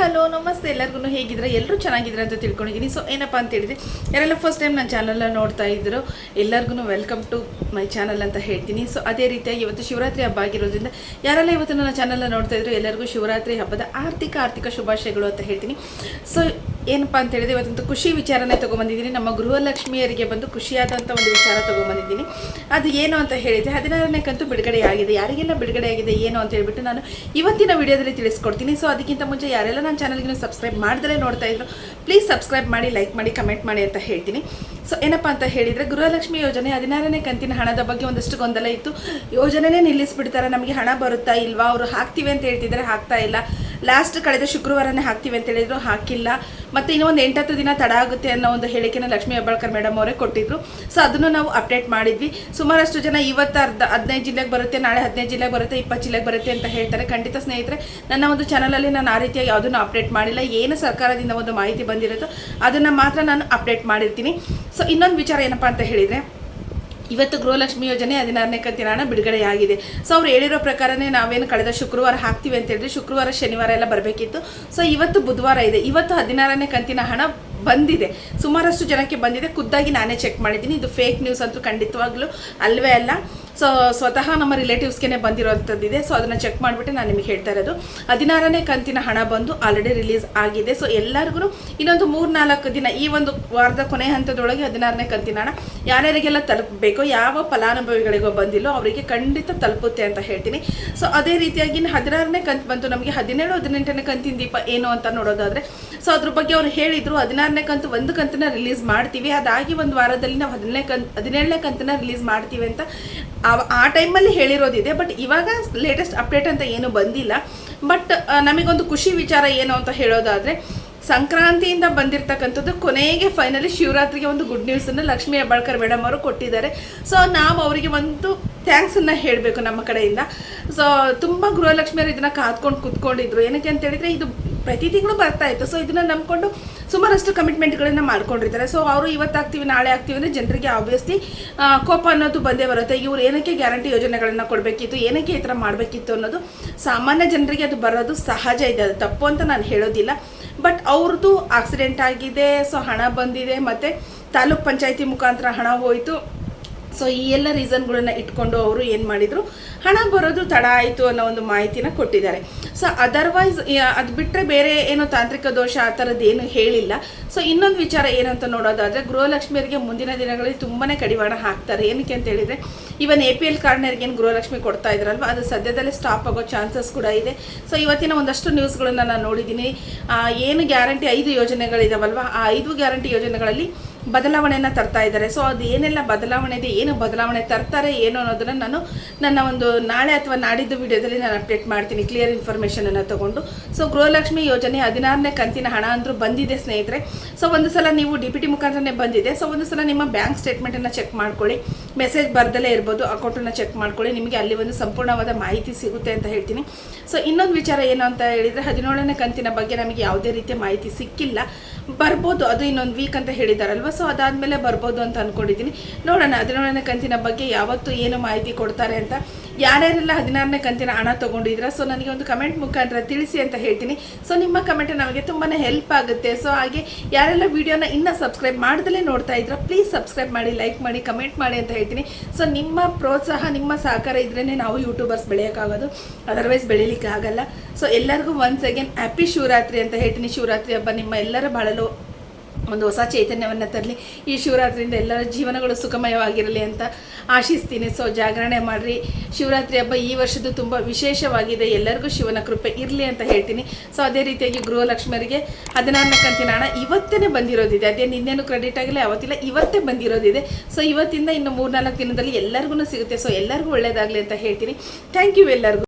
Hello, ನಮಸ್ತೆ. ಎಲ್ಲರಿಗೂ ಹೇಗಿದ್ರೆ ಎಲ್ಲರೂ ಚೆನ್ನಾಗಿದ್ರೆ ಅಂತ ತಿಳ್ಕೊಂಡಿದ್ದೀನಿ. ಸೊ ಏನಪ್ಪ ಅಂತ ಹೇಳಿದ್ರೆ, ಯಾರೆಲ್ಲ ಫಸ್ಟ್ ಟೈಮ್ ನನ್ನ ಚಾನಲ್ನ ನೋಡ್ತಾ ಇದ್ರು ಎಲ್ಲರಿಗೂ ವೆಲ್ಕಮ್ ಟು ಮೈ ಚಾನಲ್ ಅಂತ ಹೇಳ್ತೀನಿ. ಸೊ ಅದೇ ರೀತಿಯಾಗಿ ಇವತ್ತು ಶಿವರಾತ್ರಿ ಹಬ್ಬ ಆಗಿರೋದ್ರಿಂದ, ಯಾರೆಲ್ಲ ಇವತ್ತು ನನ್ನ ಚಾನಲ್ನ ನೋಡ್ತಾ ಇದ್ರು ಎಲ್ಲರಿಗೂ ಶಿವರಾತ್ರಿ ಹಬ್ಬದ ಆರ್ಥಿಕ ಆರ್ಥಿಕ ಶುಭಾಶಯಗಳು ಅಂತ ಹೇಳ್ತೀನಿ. ಸೊ ಏನಪ್ಪ ಅಂತ ಹೇಳಿದ್ರೆ ಇವತ್ತಂತೂ ಖುಷಿ ವಿಚಾರನೇ ತೊಗೊಂಬಂದಿದ್ದೀನಿ. ನಮ್ಮ ಗೃಹಲಕ್ಷ್ಮಿಯರಿಗೆ ಬಂದು ಖುಷಿಯಾದಂಥ ಒಂದು ವಿಚಾರ ತೊಗೊಂಬಂದಿದ್ದೀನಿ. ಅದು ಏನು ಅಂತ ಹೇಳಿದರೆ ಹದಿನಾರನೇ ಕಂತು ಬಿಡುಗಡೆ ಆಗಿದೆ. ಯಾರಿಗೆಲ್ಲ ಬಿಡುಗಡೆ ಆಗಿದೆ, ಏನು ಅಂತ ಹೇಳ್ಬಿಟ್ಟು ನಾನು ಇವತ್ತಿನ ವಿಡಿಯೋದಲ್ಲಿ ತಿಳಿಸ್ಕೊಡ್ತೀನಿ. ಸೊ ಅದಕ್ಕಿಂತ ಮುಂಚೆ ಯಾರೆಲ್ಲ ನನ್ನ ಚಾನಲ್ಗೆ ಸಬ್ಸ್ಕ್ರೈಬ್ ಮಾಡಿದ್ರೆ ನೋಡ್ತಾ ಇದ್ರು ಪ್ಲೀಸ್ ಸಬ್ಸ್ಕ್ರೈಬ್ ಮಾಡಿ ಲೈಕ್ ಮಾಡಿ ಕಮೆಂಟ್ ಮಾಡಿ ಅಂತ ಹೇಳ್ತೀನಿ. ಸೊ ಏನಪ್ಪ ಅಂತ ಹೇಳಿದರೆ ಗೃಹಲಕ್ಷ್ಮಿ ಯೋಜನೆ ಹದಿನಾರನೇ ಕಂತಿನ ಹಣದ ಬಗ್ಗೆ ಒಂದಷ್ಟು ಗೊಂದಲ ಇತ್ತು. ಯೋಜನೆನೇ ನಿಲ್ಲಿಸ್ಬಿಡ್ತಾರೆ. ನಮಗೆ ಹಣ ಬರುತ್ತಾ ಇಲ್ವಾ? ಅವರು ಹಾಕ್ತೀವಿ ಅಂತ ಹೇಳ್ತಿದ್ರೆ ಹಾಕ್ತಾ ಇಲ್ಲ. ಲಾಸ್ಟ್ ಕಳೆದ ಶುಕ್ರವಾರನೇ ಹಾಕ್ತೀವಿ ಅಂತ ಹೇಳಿದ್ರು, ಹಾಕಿಲ್ಲ. ಮತ್ತೆ ಇನ್ನೂ ಒಂದು ಎಂಟತ್ತು ದಿನ ತಡ ಆಗುತ್ತೆ ಅನ್ನೋ ಒಂದು ಹೇಳಿಕೆನ ಲಕ್ಷ್ಮೀ ಹೆಬ್ಬಾಳ್ಕರ್ ಮೇಡಮ್ ಅವರೇ ಕೊಟ್ಟಿದ್ರು. ಸೊ ಅದನ್ನು ನಾವು ಅಪ್ಡೇಟ್ ಮಾಡಿದ್ವಿ. ಸುಮಾರಷ್ಟು ಜನ ಇವತ್ತು ಅರ್ಧ, ಹದಿನೈದು ಜಿಲ್ಲೆಗೆ ಬರುತ್ತೆ, ನಾಳೆ ಹದಿನೈದು ಜಿಲ್ಲೆಗೆ ಬರುತ್ತೆ, ಇಪ್ಪತ್ತು ಜಿಲ್ಲೆಗೆ ಬರುತ್ತೆ ಅಂತ ಹೇಳ್ತಾರೆ. ಖಂಡಿತ ಸ್ನೇಹಿತರೆ, ನನ್ನ ಒಂದು ಚಾನಲಲ್ಲಿ ನಾನು ಆ ರೀತಿಯಾಗಿ ಯಾವುದನ್ನು ಅಪ್ಡೇಟ್ ಮಾಡಿಲ್ಲ, ಏನು ಸರ್ಕಾರದಿಂದ ಒಂದು ಮಾಹಿತಿ ಬಂದಿರುತ್ತೋ ಅದನ್ನು ಮಾತ್ರ ನಾನು ಅಪ್ಡೇಟ್ ಮಾಡಿರ್ತೀನಿ. ಸೊ ಇನ್ನೊಂದು ವಿಚಾರ ಏನಪ್ಪ ಅಂತ ಹೇಳಿದರೆ ಇವತ್ತು ಗೃಹಲಕ್ಷ್ಮಿ ಯೋಜನೆ ಹದಿನಾರನೇ ಕಂತಿನ ಹಣ ಬಿಡುಗಡೆಯಾಗಿದೆ. ಸೊ ಅವ್ರು ಹೇಳಿರೋ ಪ್ರಕಾರನೇ ನಾವೇನು ಕಳೆದ ಶುಕ್ರವಾರ ಹಾಕ್ತೀವಿ ಅಂತ ಹೇಳಿದ್ರೆ ಶುಕ್ರವಾರ ಶನಿವಾರ ಎಲ್ಲ ಬರಬೇಕಿತ್ತು. ಸೊ ಇವತ್ತು ಬುಧವಾರ ಇದೆ. ಇವತ್ತು ಹದಿನಾರನೇ ಕಂತಿನ ಹಣ ಬಂದಿದೆ. ಸುಮಾರಷ್ಟು ಜನಕ್ಕೆ ಬಂದಿದೆ. ಖುದ್ದಾಗಿ ನಾನೇ ಚೆಕ್ ಮಾಡಿದ್ದೀನಿ. ಇದು ಫೇಕ್ ನ್ಯೂಸ್ ಅಂತೂ ಖಂಡಿತವಾಗ್ಲೂ ಅಲ್ವೇ ಅಲ್ಲ. ಸೊ ಸ್ವತಃ ನಮ್ಮ ರಿಲೇಟಿವ್ಸ್ಗೆ ಬಂದಿರೋವಂಥದ್ದಿದೆ ಸೊ ಅದನ್ನು ಚೆಕ್ ಮಾಡಿಬಿಟ್ಟು ನಾನು ನಿಮಗೆ ಹೇಳ್ತಾ ಇರೋದು. ಹದಿನಾರನೇ ಕಂತಿನ ಹಣ ಬಂದು ಆಲ್ರೆಡಿ ರಿಲೀಸ್ ಆಗಿದೆ. ಸೊ ಎಲ್ಲರಿಗೂ ಇನ್ನೊಂದು ಮೂರು ನಾಲ್ಕು ದಿನ, ಈ ಒಂದು ವಾರದ ಕೊನೆ ಹಂತದೊಳಗೆ ಹದಿನಾರನೇ ಕಂತಿನ ಹಣ ಯಾರ್ಯಾರಿಗೆಲ್ಲ ತಲುಪಬೇಕೋ, ಯಾವ ಫಲಾನುಭವಿಗಳಿಗೋ ಬಂದಿಲ್ಲೋ ಅವರಿಗೆ ಖಂಡಿತ ತಲುಪುತ್ತೆ ಅಂತ ಹೇಳ್ತೀನಿ. ಸೊ ಅದೇ ರೀತಿಯಾಗಿ ಹದಿನಾರನೇ ಕಂತು ಬಂತು. ನಮಗೆ ಹದಿನೇಳು, ಹದಿನೆಂಟನೇ ಕಂತಿನ ದೀಪ ಏನು ಅಂತ ನೋಡೋದಾದರೆ ಸೊ ಅದ್ರ ಬಗ್ಗೆ ಅವ್ರು ಹೇಳಿದರು, ಹದಿನಾರನೇ ಕಂತು ಒಂದು ಕಂತನ್ನ ರಿಲೀಸ್ ಮಾಡ್ತೀವಿ. ಅದಾಗಿ ಒಂದು ವಾರದಲ್ಲಿ ನಾವು ಹದಿನೇಳನೇ ಕಂತು, ಹದಿನೇಳನೇ ಕಂತನ್ನ ರಿಲೀಸ್ ಮಾಡ್ತೀವಿ ಅಂತ ಆ- ಟೈಮಲ್ಲಿ ಹೇಳಿರೋದಿದೆ. ಬಟ್ ಇವಾಗ ಲೇಟೆಸ್ಟ್ ಅಪ್ಡೇಟ್ ಅಂತ ಏನು ಬಂದಿಲ್ಲ. ಬಟ್ ನಮಗೊಂದು ಖುಷಿ ವಿಚಾರ ಏನು ಅಂತ ಹೇಳೋದಾದರೆ, ಸಂಕ್ರಾಂತಿಯಿಂದ ಬಂದಿರತಕ್ಕಂಥದ್ದು ಕೊನೆಗೆ ಫೈನಲಿ ಶಿವರಾತ್ರಿಗೆ ಒಂದು ಗುಡ್ ನ್ಯೂಸನ್ನು ಲಕ್ಷ್ಮೀ ಹೆಬ್ಬಾಳ್ಕರ್ ಮೇಡಮ್ ಅವರು ಕೊಟ್ಟಿದ್ದಾರೆ. ಸೊ ನಾವು ಅವರಿಗೆ ಒಂದು ಥ್ಯಾಂಕ್ಸನ್ನು ಹೇಳಬೇಕು ನಮ್ಮ ಕಡೆಯಿಂದ. ಸೊ ತುಂಬ ಗೃಹಲಕ್ಷ್ಮಿಯರು ಇದನ್ನು ಕಾದ್ಕೊಂಡು ಕೂತ್ಕೊಂಡಿದ್ರು. ಏನಕ್ಕೆ ಅಂತ ಹೇಳಿದ್ರೆ, ಇದು ಪ್ರತಿ ತಿಂಗಳು ಬರ್ತಾ ಇತ್ತು. ಸೊ ಇದನ್ನು ನಂಬಿಕೊಂಡು ಸುಮಾರಷ್ಟು ಕಮಿಟ್ಮೆಂಟ್ಗಳನ್ನ ಮಾಡ್ಕೊಂಡಿರ್ತಾರೆ ಸೊ ಅವರು ಇವತ್ತು ಆಗ್ತೀವಿ, ನಾಳೆ ಆಗ್ತೀವಿ ಅಂದರೆ ಜನರಿಗೆ ಆಬ್ವಿಯಸ್ಲಿ ಕೋಪ ಅನ್ನೋದು ಬಂದೇ ಬರುತ್ತೆ. ಇವ್ರು ಏನಕ್ಕೆ ಗ್ಯಾರಂಟಿ ಯೋಜನೆಗಳನ್ನು ಕೊಡಬೇಕಿತ್ತು, ಏನಕ್ಕೆ ಈ ಥರ ಮಾಡಬೇಕಿತ್ತು ಅನ್ನೋದು ಸಾಮಾನ್ಯ ಜನರಿಗೆ ಅದು ಬರೋದು ಸಹಜ ಇದೆ. ಅದು ತಪ್ಪು ಅಂತ ನಾನು ಹೇಳೋದಿಲ್ಲ. ಬಟ್ ಅವ್ರದ್ದು ಆಕ್ಸಿಡೆಂಟ್ ಆಗಿದೆ ಸೊ ಹಣ ಬಂದಿದೆ, ಮತ್ತು ತಾಲೂಕ್ ಪಂಚಾಯಿತಿ ಮುಖಾಂತರ ಹಣ ಹೋಯಿತು. ಸೊ ಈ ಎಲ್ಲ ರೀಸನ್ಗಳನ್ನ ಇಟ್ಕೊಂಡು ಅವರು ಏನು ಮಾಡಿದರು? ಹಣ ಬರೋದು ತಡ ಆಯಿತು ಅನ್ನೋ ಒಂದು ಮಾಹಿತಿನ ಕೊಟ್ಟಿದ್ದಾರೆ. ಸೊ ಅದರ್ವೈಸ್ ಅದು ಬಿಟ್ಟರೆ ಬೇರೆ ಏನು ತಾಂತ್ರಿಕ ದೋಷ ಆ ಥರದ್ದು ಏನು ಹೇಳಿಲ್ಲ. ಸೊ ಇನ್ನೊಂದು ವಿಚಾರ ಏನಂತ ನೋಡೋದಾದರೆ ಗೃಹಲಕ್ಷ್ಮಿಯರಿಗೆ ಮುಂದಿನ ದಿನಗಳಲ್ಲಿ ತುಂಬಾ ಕಡಿವಾಣ ಹಾಕ್ತಾರೆ. ಏನಕ್ಕೆ ಅಂತ ಹೇಳಿದರೆ, ಇವನ್ ಎ ಪಿ ಎಲ್ ಕಾರ್ಡ್ನವ್ರಿಗೆ ಏನು ಗೃಹಲಕ್ಷ್ಮಿ ಕೊಡ್ತಾ ಇದ್ರಲ್ವ, ಅದು ಸದ್ಯದಲ್ಲೇ ಸ್ಟಾಪ್ ಆಗೋ ಚಾನ್ಸಸ್ ಕೂಡ ಇದೆ. ಸೊ ಇವತ್ತಿನ ಒಂದಷ್ಟು ನ್ಯೂಸ್ಗಳನ್ನು ನಾನು ನೋಡಿದ್ದೀನಿ ಏನು ಗ್ಯಾರಂಟಿ ಐದು ಯೋಜನೆಗಳಿದಾವಲ್ವ, ಆ ಐದು ಗ್ಯಾರಂಟಿ ಯೋಜನೆಗಳಲ್ಲಿ ಬದಲಾವಣೆಯನ್ನು ತರ್ತಾ ಇದ್ದಾರೆ. ಸೊ ಅದು ಏನೆಲ್ಲ ಬದಲಾವಣೆ ಇದೆ, ಏನು ಬದಲಾವಣೆ ತರ್ತಾರೆ, ಏನು ಅನ್ನೋದನ್ನು ನಾನು ನನ್ನ ಒಂದು ನಾಳೆ ಅಥವಾ ನಾಡಿದ್ದು ವಿಡಿಯೋದಲ್ಲಿ ನಾನು ಅಪ್ಡೇಟ್ ಮಾಡ್ತೀನಿ ಕ್ಲಿಯರ್ ಇನ್ಫಾರ್ಮೇಷನನ್ನು ತಗೊಂಡು. ಸೊ ಗೃಹಲಕ್ಷ್ಮಿ ಯೋಜನೆ ಹದಿನಾರನೇ ಕಂತಿನ ಹಣ ಅಂದರೂ ಬಂದಿದೆ ಸ್ನೇಹಿತರೆ. ಸೊ ಒಂದು ಸಲ ನೀವು ಡಿ ಪಿ ಟಿ ಮುಖಾಂತರನೇ ಬಂದಿದೆ. ಸೊ ಒಂದು ಸಲ ನಿಮ್ಮ ಬ್ಯಾಂಕ್ ಸ್ಟೇಟ್ಮೆಂಟನ್ನು ಚೆಕ್ ಮಾಡ್ಕೊಳ್ಳಿ. ಮೆಸೇಜ್ ಬರ್ದಲೇ ಇರ್ಬೋದು ಅಕೌಂಟನ್ನು ಚೆಕ್ ಮಾಡ್ಕೊಳ್ಳಿ. ನಿಮಗೆ ಅಲ್ಲಿ ಒಂದು ಸಂಪೂರ್ಣವಾದ ಮಾಹಿತಿ ಸಿಗುತ್ತೆ ಅಂತ ಹೇಳ್ತೀನಿ. ಸೊ ಇನ್ನೊಂದು ವಿಚಾರ ಏನು ಅಂತ ಹೇಳಿದರೆ, ಹದಿನೇಳನೇ ಕಂತಿನ ಬಗ್ಗೆ ನಮಗೆ ಯಾವುದೇ ರೀತಿಯ ಮಾಹಿತಿ ಸಿಕ್ಕಿಲ್ಲ. ಬರ್ಬೋದು, ಅದು ಇನ್ನೊಂದು ವೀಕ್ ಅಂತ ಹೇಳಿದಾರಲ್ವ? ಸೊ ಅದಾದಮೇಲೆ ಬರ್ಬೋದು ಅಂತ ಅಂದ್ಕೊಂಡಿದ್ದೀನಿ ನೋಡೋಣ, ಹದಿನಾರನೇ ಕಂತಿನ ಬಗ್ಗೆ ಯಾವತ್ತು ಏನು ಮಾಹಿತಿ ಕೊಡ್ತಾರೆ ಅಂತ. ಯಾರ್ಯಾರೆಲ್ಲ ಹದಿನಾರನೇ ಕಂತಿನ ಹಣ ತೊಗೊಂಡಿದ್ರ? ಸೊ ನನಗೆ ಒಂದು ಕಮೆಂಟ್ ಮುಖಾಂತರ ತಿಳಿಸಿ ಅಂತ ಹೇಳ್ತೀನಿ. ಸೊ ನಿಮ್ಮ ಕಮೆಂಟ್ ನಮಗೆ ತುಂಬಾ ಹೆಲ್ಪ್ ಆಗುತ್ತೆ. ಸೊ ಹಾಗೆ ಯಾರೆಲ್ಲ ವಿಡಿಯೋನ ಇನ್ನೂ ಸಬ್ಸ್ಕ್ರೈಬ್ ಮಾಡ್ದಲೇ ನೋಡ್ತಾ ಇದ್ರ ಪ್ಲೀಸ್ ಸಬ್ಸ್ಕ್ರೈಬ್ ಮಾಡಿ ಲೈಕ್ ಮಾಡಿ ಕಮೆಂಟ್ ಮಾಡಿ ಅಂತ ಹೇಳ್ತೀನಿ. ಸೊ ನಿಮ್ಮ ಪ್ರೋತ್ಸಾಹ, ನಿಮ್ಮ ಸಹಕಾರ ಇದ್ರೇ ನಾವು ಯೂಟ್ಯೂಬರ್ಸ್ ಬೆಳೆಯೋಕ್ಕಾಗೋದು. ಅದರ್ವೈಸ್ ಬೆಳೀಲಿಕ್ಕೆ ಆಗಲ್ಲ. ಸೊ ಎಲ್ಲರಿಗೂ ಒನ್ಸ್ ಅಗೇನ್ ಹ್ಯಾಪಿ ಶಿವರಾತ್ರಿ ಅಂತ ಹೇಳ್ತೀನಿ. ಶಿವರಾತ್ರಿ ಹಬ್ಬ ನಿಮ್ಮ ಎಲ್ಲರ ಬಾಳಲು ಒಂದು ಹೊಸ ಚೈತನ್ಯವನ್ನು ತರಲಿ. ಈ ಶಿವರಾತ್ರಿಯಿಂದ ಎಲ್ಲರ ಜೀವನಗಳು ಸುಖಮಯವಾಗಿರಲಿ ಅಂತ ಆಶಿಸ್ತೀನಿ. ಸೊ ಜಾಗರಣೆ ಮಾಡಿರಿ. ಶಿವರಾತ್ರಿ ಹಬ್ಬ ಈ ವರ್ಷದ್ದು ತುಂಬ ವಿಶೇಷವಾಗಿದೆ. ಎಲ್ಲರಿಗೂ ಶಿವನ ಕೃಪೆ ಇರಲಿ ಅಂತ ಹೇಳ್ತೀನಿ. ಸೊ ಅದೇ ರೀತಿಯಾಗಿ ಗೃಹಲಕ್ಷ್ಮಿಯರಿಗೆ ಹದಿನಾರನೇ ಕಂತಿನ ಹಣ ಇವತ್ತೇ ಬಂದಿರೋದಿದೆ. ಅದೇ ನಿನ್ನೇನು ಕ್ರೆಡಿಟ್ ಆಗಿಲ್ಲ, ಅವತ್ತಿಲ್ಲ, ಇವತ್ತೇ ಬಂದಿರೋದಿದೆ. ಸೊ ಇವತ್ತಿಂದ ಇನ್ನು ಮೂರ್ನಾಲ್ಕು ದಿನದಲ್ಲಿ ಎಲ್ಲರಿಗೂ ಸಿಗುತ್ತೆ. ಸೊ ಎಲ್ಲರಿಗೂ ಒಳ್ಳೆಯದಾಗಲಿ ಅಂತ ಹೇಳ್ತೀನಿ. ಥ್ಯಾಂಕ್ ಯು ಎಲ್ಲರಿಗೂ.